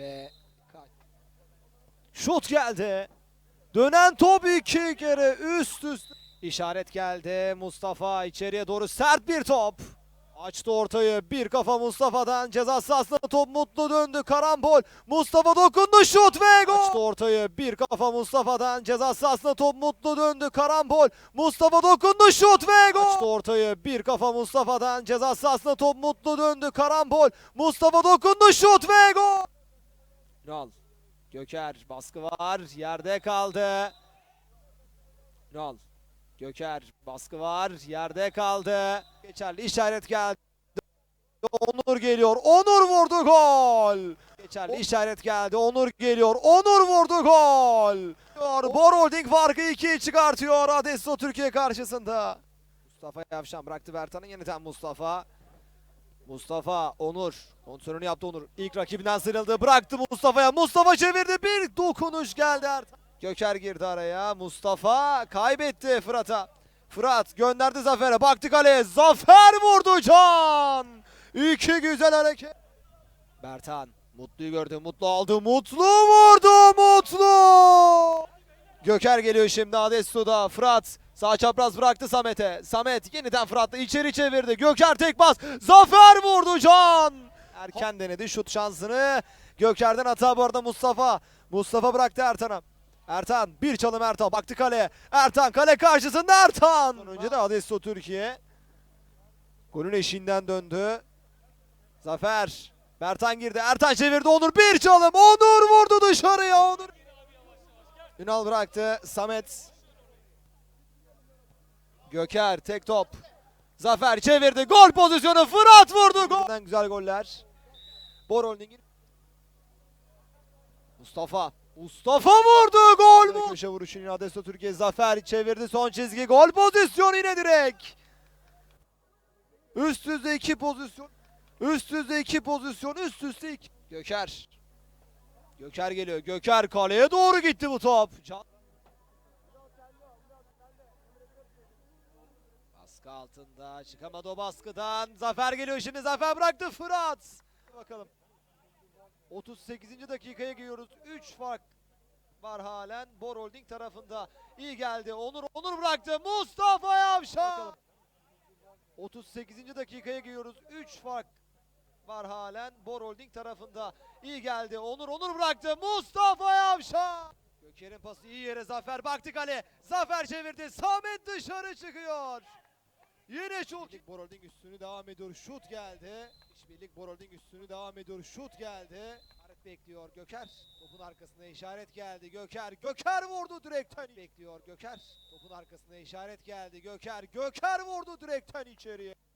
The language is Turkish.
Ve Şut geldi. Dönen top iki kere üst üste. İşaret geldi. Mustafa içeriye doğru sert bir top. Açtı ortayı. Bir kafa Mustafa'dan. Ceza sahasına top mutlu döndü. Karambol. Mustafa dokundu. Şut ve gol. Açtı ortayı. Bir kafa Mustafa'dan. Ceza sahasına top mutlu döndü. Karambol. Mustafa dokundu. Şut ve gol. Açtı ortayı. Bir kafa Mustafa'dan. Ceza sahasına top mutlu döndü. Karambol. Mustafa dokundu. Şut ve gol. Ünal. Göker baskı var. Yerde kaldı. Ünal. Göker baskı var. Yerde kaldı. Geçerli işaret geldi. Onur geliyor. Onur vurdu gol. Geçerli işaret geldi. Onur geliyor. Onur vurdu gol. Bor Holding farkı 2'ye çıkartıyor Adesso Türkiye karşısında. Mustafa Yavşan bıraktı Bertan'ı yeniden Mustafa. Mustafa Onur kontrolünü yaptı Onur. İlk rakibinden sıyrıldı bıraktı Mustafa'ya. Mustafa çevirdi bir dokunuş geldi Ertan. Göker girdi araya. Mustafa kaybetti Fırat'a. Fırat gönderdi Zafer'e. Baktı kaleye. Zafer vurdu Can. İki güzel hareket. Bertan Mutlu'yu gördü. Mutlu aldı. Mutlu vurdu. Mutlu. Göker geliyor şimdi Adessu'da. Fırat sağ çapraz bıraktı Samet'e. Samet yeniden Fırat'la içeri çevirdi. Göker tek bas. Zafer vurdu Can. Erken denedi şut şansını. Göker'den hata bu arada Mustafa. Mustafa bıraktı Ertan'a. Ertan bir çalım Ertan baktı kaleye. Ertan kale karşısında Ertan. Önce de Adesso Türkiye. Golün eşiğinden döndü. Zafer. Bertan girdi. Ertan çevirdi. Onur bir çalım. Onur vurdu dışarıya. Onur. Ünal bıraktı. Samet. Göker tek top. Zafer çevirdi. Gol pozisyonu. Fırat vurdu. Gol. Güzel goller. Bor Holding'in. Mustafa. Mustafa vurdu. Gol mu? Köşe vuruşu yine Adesso Türkiye. Zafer çevirdi. Son çizgi. Gol pozisyonu yine direkt. Üst üste iki pozisyon. Üst üste iki pozisyon. Üst üste iki. Göker. Göker geliyor. Göker kaleye doğru gitti bu top. Can- Baskı altında. Çıkamadı o baskıdan. Zafer geliyor şimdi. Zafer bıraktı Fırat. Bakalım. 38. dakikaya giriyoruz. 3 fark var halen Bor Holding tarafında. İyi geldi. Onur Onur bıraktı. Mustafa Yavşan. 38. dakikaya giriyoruz. 3 fark var halen Bor Holding tarafında. İyi geldi. Onur Onur bıraktı. Mustafa Yavşan. Göker'in pası iyi yere Zafer baktı kale. Zafer çevirdi. Samet dışarı çıkıyor. Yine çok Bor Holding üstünü devam ediyor. Şut geldi. İşbirlik Bor Holding üstünü devam ediyor. Şut geldi. İşaret bekliyor Göker. Topun arkasına işaret geldi. Göker. Göker vurdu direkten. Bekliyor Göker. Topun arkasına işaret geldi. Göker. Göker vurdu direkten içeriye.